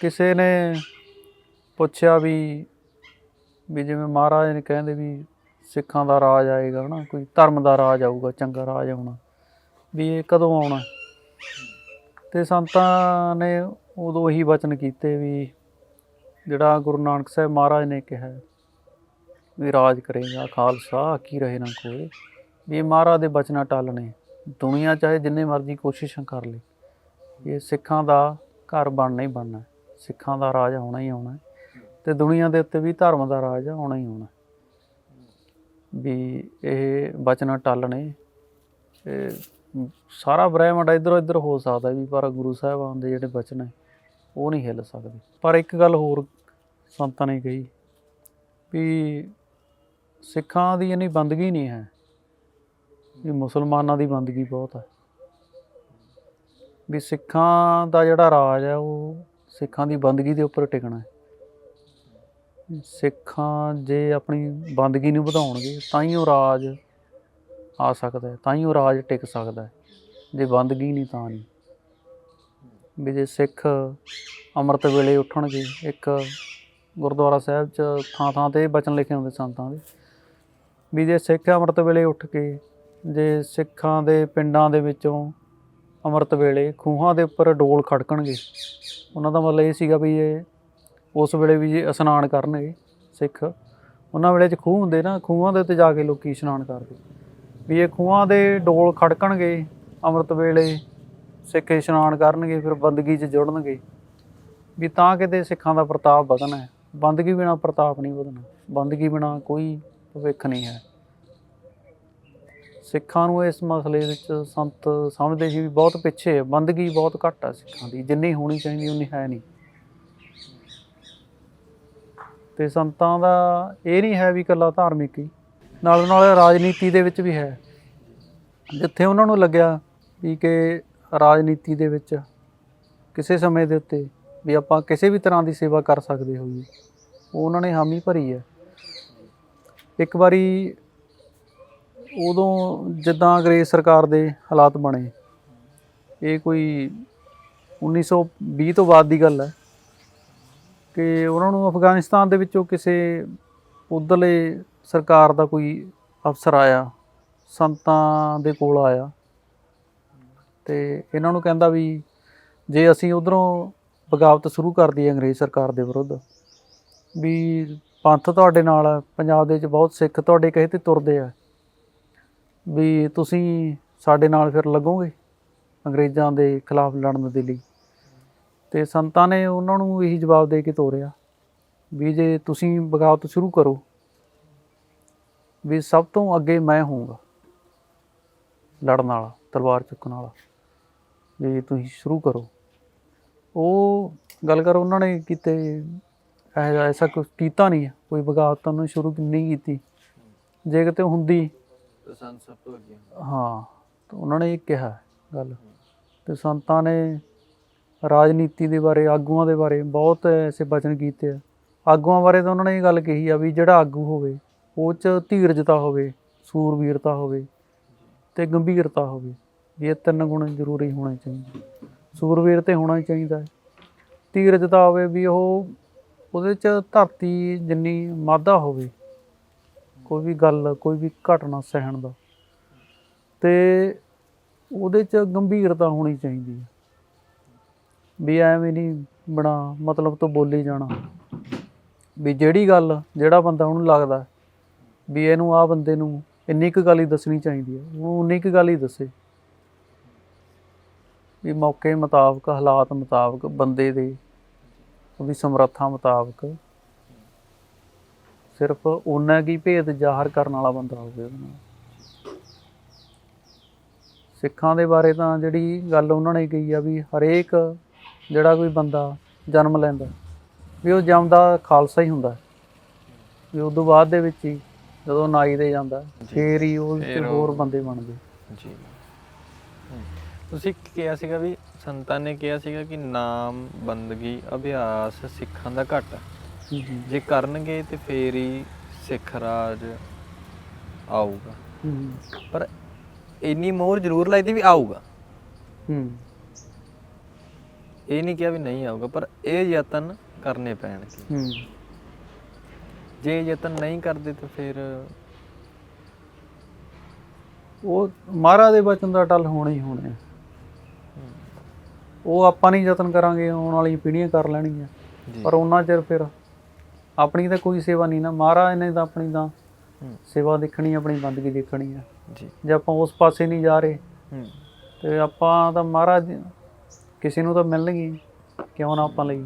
ਕਿਸੇ ਨੇ ਪੁੱਛਿਆ ਵੀ ਵੀ ਜਿਵੇਂ ਮਹਾਰਾਜ ਨੇ ਕਹਿੰਦੇ ਵੀ ਸਿੱਖਾਂ ਦਾ ਰਾਜ ਆਏਗਾ ਹਨਾ, ਕੋਈ ਧਰਮ ਦਾ ਰਾਜ ਆਊਗਾ, ਚੰਗਾ ਰਾਜ ਆਉਣਾ, ਵੀ ਇਹ ਕਦੋਂ ਆਉਣਾ? ਤੇ ਸੰਤਾਂ ਨੇ ਉਦੋਂ ਇਹੀ ਵਚਨ ਕੀਤੇ ਵੀ ਜਿਹੜਾ ਗੁਰੂ ਨਾਨਕ ਸਾਹਿਬ ਮਹਾਰਾਜ ਨੇ ਕਿਹਾ ਵੀ ਰਾਜ ਕਰੇਗਾ ਖਾਲਸਾ, ਕੀ ਰਹੇ ਨਾ ਕੋਏ ਵੀ ਇਹ ਮਹਾਰਾਜ ਦੇ ਬਚਨਾਂ ਟਾਲਣੇ ਦੁਨੀਆ ਚਾਹੇ ਜਿੰਨੇ ਮਰਜ਼ੀ ਕੋਸ਼ਿਸ਼ਾਂ ਕਰ ਲੇ, ਇਹ ਸਿੱਖਾਂ ਦਾ ਘਰ ਬਣਨਾ ਹੀ ਬਣਨਾ। ਸਿੱਖਾਂ ਦਾ ਰਾਜ ਆਉਣਾ ਹੀ ਆਉਣਾ ਹੈ ਤੇ ਦੁਨੀਆ ਦੇ ਉੱਤੇ ਵੀ ਧਰਮ ਦਾ ਰਾਜ ਆਉਣਾ ਹੀ ਆਉਣਾ ਵੀ ਇਹ ਬਚਨਾਂ ਟਾਲਣੇ ਇਹ ਸਾਰਾ ਬ੍ਰਹਿਮੰਡ ਇਧਰੋਂ ਇਧਰ ਹੋ ਸਕਦਾ ਵੀ, ਪਰ ਗੁਰੂ ਸਾਹਿਬਾਨ ਦੇ ਜਿਹੜੇ ਬਚਨ ਹੈ, ਉਹ ਨਹੀਂ ਹਿੱਲ ਸਕਦੇ। ਪਰ ਇੱਕ ਗੱਲ ਹੋਰ ਸੰਤਾਂ ਨੇ ਕਹੀ ਵੀ ਸਿੱਖਾਂ ਦੀ ਇੰਨੀ ਬੰਦਗੀ ਨਹੀਂ ਹੈ, ਵੀ ਮੁਸਲਮਾਨਾਂ ਦੀ ਬੰਦਗੀ ਬਹੁਤ ਹੈ। ਵੀ ਸਿੱਖਾਂ ਦਾ ਜਿਹੜਾ ਰਾਜ ਹੈ, ਉਹ ਸਿੱਖਾਂ ਦੀ ਬੰਦਗੀ ਦੇ ਉੱਪਰ ਟਿਕਣਾ ਹੈ। ਸਿੱਖਾਂ ਜੇ ਆਪਣੀ ਬੰਦਗੀ ਨੂੰ ਵਧਾਉਣਗੇ, ਤਾਂ ਹੀ ਉਹ ਰਾਜ ਆ ਸਕਦਾ ਹੈ, ਤਾਂ ਹੀ ਉਹ ਰਾਜ ਟਿਕ ਸਕਦਾ ਹੈ। ਜੇ ਬੰਦਗੀ ਨਹੀਂ, ਤਾਂ ਨਹੀਂ। ਵੀ ਜੇ ਸਿੱਖ ਅੰਮ੍ਰਿਤ ਵੇਲੇ ਉੱਠਣਗੇ, ਇੱਕ ਗੁਰਦੁਆਰਾ ਸਾਹਿਬ 'ਚ ਥਾਂ ਥਾਂ ਤੇ ਇਹ ਬਚਨ ਲਿਖੇ ਹੁੰਦੇ ਸੰਤਾਂ ਦੇ, ਵੀ ਜੇ ਸਿੱਖ ਅੰਮ੍ਰਿਤ ਵੇਲੇ ਉੱਠ ਕੇ, ਜੇ ਸਿੱਖਾਂ ਦੇ ਪਿੰਡਾਂ ਦੇ ਵਿੱਚੋਂ ਅੰਮ੍ਰਿਤ ਵੇਲੇ ਖੂਹਾਂ ਦੇ ਉੱਪਰ ਡੋਲ ਖੜਕਣਗੇ। ਉਹਨਾਂ ਦਾ ਮਤਲਬ ਇਹ ਸੀਗਾ ਵੀ ਇਹ ਉਸ ਵੇਲੇ ਵੀ ਜੇ ਇਸ਼ਨਾਨ ਕਰਨਗੇ ਸਿੱਖ। ਉਹਨਾਂ ਵੇਲੇ 'ਚ ਖੂਹ ਹੁੰਦੇ ਨਾ, ਖੂਹਾਂ ਦੇ ਉੱਤੇ ਜਾ ਕੇ ਲੋਕੀ ਇਸ਼ਨਾਨ ਕਰਦੇ। ਵੀ ਇਹ ਖੂਹਾਂ ਦੇ ਡੋਲ ਖੜਕਣਗੇ, ਅੰਮ੍ਰਿਤ ਵੇਲੇ ਸਿੱਖ ਇਸ਼ਨਾਨ ਕਰਨਗੇ, ਫਿਰ ਬੰਦਗੀ 'ਚ ਜੁੜਨਗੇ। ਵੀ ਤਾਂ ਕਿਤੇ ਸਿੱਖਾਂ ਦਾ ਪ੍ਰਤਾਪ ਵਧਣਾ ਹੈ। ਬੰਦਗੀ ਬਿਨਾ ਪ੍ਰਤਾਪ ਨਹੀਂ ਵਧਣਾ। ਬੰਦਗੀ ਬਿਨਾ ਕੋਈ ਭਵਿੱਖ ਨਹੀਂ ਹੈ। ਸਿੱਖਾਂ ਨੂੰ ਇਸ ਮਸਲੇ ਵਿੱਚ ਸੰਤ ਸਮਝਦੇ ਸੀ ਵੀ ਬਹੁਤ ਪਿੱਛੇ ਹੈ ਬੰਦਗੀ ਬਹੁਤ ਘੱਟ ਹੈ ਸਿੱਖਾਂ ਦੀ, ਜਿੰਨੀ ਹੋਣੀ ਚਾਹੀਦੀ ਉਨੀ ਹੈ ਨਹੀਂ। ਤੇ ਸੰਤਾਂ ਦਾ ਇਹ ਨਹੀਂ ਹੈ ਵੀ ਇਕੱਲਾ ਧਾਰਮਿਕ ਹੀ, ਨਾਲ ਨਾਲ ਰਾਜਨੀਤੀ ਦੇ ਵਿੱਚ ਵੀ ਹੈ। ਜਿੱਥੇ ਉਹਨਾਂ ਨੂੰ ਲੱਗਿਆ ਵੀ ਕਿ ਰਾਜਨੀਤੀ ਦੇ ਵਿੱਚ ਕਿਸੇ ਸਮੇਂ ਦੇ ਉੱਤੇ ਵੀ ਆਪਾਂ ਕਿਸੇ ਵੀ ਤਰ੍ਹਾਂ ਦੀ ਸੇਵਾ ਕਰ ਸਕਦੇ ਹੋਈਏ, ਉਹ ਉਹਨਾਂ ਨੇ ਹਾਮੀ ਭਰੀ ਹੈ। ਇੱਕ ਵਾਰੀ ਉਦੋਂ ਜਿੱਦਾਂ ਅੰਗਰੇਜ਼ ਸਰਕਾਰ ਦੇ ਹਾਲਾਤ ਬਣੇ, ਇਹ ਕੋਈ 1920 ਤੋਂ ਬਾਅਦ ਦੀ ਗੱਲ ਹੈ ਕਿ ਉਹਨਾਂ ਨੂੰ ਅਫਗਾਨਿਸਤਾਨ ਦੇ ਵਿੱਚੋਂ ਕਿਸੇ ਉਧਰਲੇ ਸਰਕਾਰ ਦਾ ਕੋਈ ਅਫਸਰ ਆਇਆ, ਸੰਤਾਂ ਦੇ ਕੋਲ ਆਇਆ ਤੇ ਇਹਨਾਂ ਨੂੰ ਕਹਿੰਦਾ ਵੀ ਜੇ ਅਸੀਂ ਉਧਰੋਂ ਬਗਾਵਤ ਸ਼ੁਰੂ ਕਰ ਦਈਏ ਅੰਗਰੇਜ਼ ਸਰਕਾਰ ਦੇ ਵਿਰੁੱਧ, ਵੀ ਪੰਥ ਤੁਹਾਡੇ ਨਾਲ ਹੈ, ਪੰਜਾਬ ਦੇ ਵਿੱਚ ਬਹੁਤ ਸਿੱਖ ਤੁਹਾਡੇ ਕਹੇ ਤੇ ਤੁਰਦੇ ਆ ਵੀ ਤੁਸੀਂ ਸਾਡੇ ਨਾਲ ਫਿਰ ਲੱਗੋਗੇ ਅੰਗਰੇਜ਼ਾਂ ਦੇ ਖਿਲਾਫ ਲੜਨ ਦੇ ਲਈ। ਤੇ ਸੰਤਾਂ ਨੇ ਉਹਨਾਂ ਨੂੰ ਇਹੀ ਜਵਾਬ ਦੇ ਕੇ ਤੋਰਿਆ ਵੀ ਜੇ ਤੁਸੀਂ ਬਗਾਵਤ ਸ਼ੁਰੂ ਕਰੋ ਵੀ ਸਭ ਤੋਂ ਅੱਗੇ ਮੈਂ ਹੋਊਂਗਾ ਲੜਨ ਵਾਲਾ ਤਲਵਾਰ ਚੁੱਕਣ ਵਾਲਾ ਵੀ ਤੁਸੀਂ ਸ਼ੁਰੂ ਕਰੋ। ਉਹ ਗੱਲ ਕਰ ਉਹਨਾਂ ਨੇ ਕਿਤੇ ਐਸਾ ਐਸਾ ਕੁਝ ਕੀਤਾ ਨਹੀਂ ਹੈ, ਕੋਈ ਬਗਾਵਤ ਉਹਨਾਂ ਸ਼ੁਰੂ ਨਹੀਂ ਕੀਤੀ। ਜੇ ਕਿਤੇ ਹੁੰਦੀ ਪਸੰਦ ਸਭ ਤੋਂ ਅੱਗੇ ਹਾਂ, ਤਾਂ ਉਹਨਾਂ ਨੇ ਇਹ ਕਿਹਾ ਗੱਲ। ਤੇ ਸੰਤਾਂ ਨੇ ਰਾਜਨੀਤੀ ਦੇ ਬਾਰੇ, ਆਗੂਆਂ ਦੇ ਬਾਰੇ ਬਹੁਤ ਐਸੇ ਬਚਨ ਕੀਤੇ ਆ। ਆਗੂਆਂ ਬਾਰੇ ਤਾਂ ਉਹਨਾਂ ਨੇ ਇਹ ਗੱਲ ਕਹੀ ਆ ਵੀ ਜਿਹੜਾ ਆਗੂ ਹੋਵੇ, ਉਹ ਚ ਧੀਰਜਤਾ ਹੋਵੇ, ਸੂਰਬੀਰਤਾ ਹੋਵੇ ਤੇ ਗੰਭੀਰਤਾ ਹੋਵੇ। ਇਹ ਤਿੰਨ ਗੁਣ ਜ਼ਰੂਰੀ ਹੋਣੇ ਚਾਹੀਦੇ। ਸੂਰਬੀਰ ਤੇ ਹੋਣਾ ਹੀ ਚਾਹੀਦਾ ਹੈ। ਧੀਰਜਤਾ ਹੋਵੇ ਵੀ ਉਹ, ਉਹਦੇ ਚ ਧਰਤੀ ਜਿੰਨੀ ਮਾਦਾ ਹੋਵੇ ਕੋਈ ਵੀ ਗੱਲ, ਕੋਈ ਵੀ ਘਟਨਾ ਸਹਿਣ ਦਾ। ਤੇ ਉਹਦੇ ਚ ਗੰਭੀਰਤਾ ਹੋਣੀ ਚਾਹੀਦੀ ਹੈ। ਵੀ ਐਵੇਂ ਨਹੀਂ ਬਣਾ, ਮਤਲਬ ਤੋਂ ਬੋਲੀ ਜਾਣਾ। ਵੀ ਜਿਹੜੀ ਗੱਲ, ਜਿਹੜਾ ਬੰਦਾ ਉਹਨੂੰ ਲੱਗਦਾ ਵੀ ਇਹਨੂੰ ਆ ਬੰਦੇ ਨੂੰ ਇੰਨੀ ਕੁ ਗੱਲ ਹੀ ਦੱਸਣੀ ਚਾਹੀਦੀ ਹੈ ਉਹ ਉਨੀ ਕੁ ਗੱਲ ਹੀ ਦੱਸੇ। ਵੀ ਮੌਕੇ ਮੁਤਾਬਕ, ਹਾਲਾਤ ਮੁਤਾਬਕ, ਬੰਦੇ ਦੇ ਉਹਦੀ ਸਮਰੱਥਾ ਮੁਤਾਬਕ ਸਿਰਫ ਉਹਨਾਂ ਕੀ ਭੇਦ ਜ਼ਾਹਰ ਕਰਨ ਵਾਲਾ ਬੰਦਾ ਹੋਵੇ ਉਹਦੇ ਨਾਲ। ਸਿੱਖਾਂ ਦੇ ਬਾਰੇ ਤਾਂ ਜਿਹੜੀ ਗੱਲ ਉਹਨਾਂ ਨੇ ਕਹੀ ਆ ਵੀ ਹਰੇਕ ਜਿਹੜਾ ਕੋਈ ਬੰਦਾ ਜਨਮ ਲੈਂਦਾ ਵੀ ਉਹ ਜੰਮਦਾ ਖਾਲਸਾ ਹੀ ਹੁੰਦਾ। ਵੀ ਉਸ ਤੋਂ ਬਾਅਦ ਦੇ ਵਿੱਚ ਹੀ ਜਦੋਂ ਨਾਈ ਦੇ ਜਾਂਦਾ ਫੇਰ ਹੀ ਉਹ ਹੋਰ ਬੰਦੇ ਬਣਦੇ ਜੀ। ਤੁਸੀਂ ਕਿਹਾ ਸੀਗਾ ਵੀ ਸੰਤਾਂ ਨੇ ਕਿਹਾ ਸੀਗਾ ਕਿ ਨਾਮ ਬੰਦਗੀ ਅਭਿਆਸ ਸਿੱਖਾਂ ਦਾ ਘੱਟ। ਹੂੰ ਜੇ ਕਰਨਗੇ ਤੇ ਫੇਰ ਹੀ ਸਿੱਖ ਰਾਜ ਆਊਗਾ। ਹੂੰ ਪਰ ਇੰਨੀ ਮੋਹਰ ਜ਼ਰੂਰ ਲਾਈਦੀ ਵੀ ਆਊਗਾ। ਹੂੰ। ਇਹ ਨਹੀਂ ਕਿਹਾ ਵੀ ਨਹੀਂ ਆਊਗਾ ਪਰ ਇਹ ਯਤਨ ਕਰਨੇ ਪੈਣਗੇ। ਹੂੰ। ਜੇ ਯਤਨ ਨਹੀਂ ਕਰਦੇ ਤਾਂ ਫਿਰ ਉਹ ਮਹਾਰਾਜ ਦੇ ਬਚਨ ਦਾ ਟਲ ਹੋਣਾ ਹੀ ਹੋਣਾ। ਉਹ ਆਪਾਂ ਨਹੀਂ ਯਤਨ ਕਰਾਂਗੇ ਆਉਣ ਵਾਲੀ ਪੀੜ੍ਹੀਆਂ ਕਰ ਲੈਣਗੀਆਂ। ਪਰ ਉਹਨਾਂ ਚਿਰ ਫਿਰ ਆਪਣੀ ਤਾਂ ਕੋਈ ਸੇਵਾ ਨਹੀਂ ਨਾ ਮਹਾਰਾਜ ਨੇ ਤਾਂ ਆਪਣੀ ਤਾਂ ਸੇਵਾ ਦੇਖਣੀ ਆਪਣੀ ਬੰਦਗੀ ਦੇਖਣੀ ਆ। ਜੀ। ਜੇ ਆਪਾਂ ਉਸ ਪਾਸੇ ਨਹੀਂ ਜਾ ਰਹੇ ਤੇ ਆਪਾਂ ਤਾਂ ਮਹਾਰਾਜ ਕਿਸੇ ਨੂੰ ਤਾਂ ਮਿਲਣਗੇ। ਕਿਉਂ ਨਾ ਆਪਾਂ ਲਈ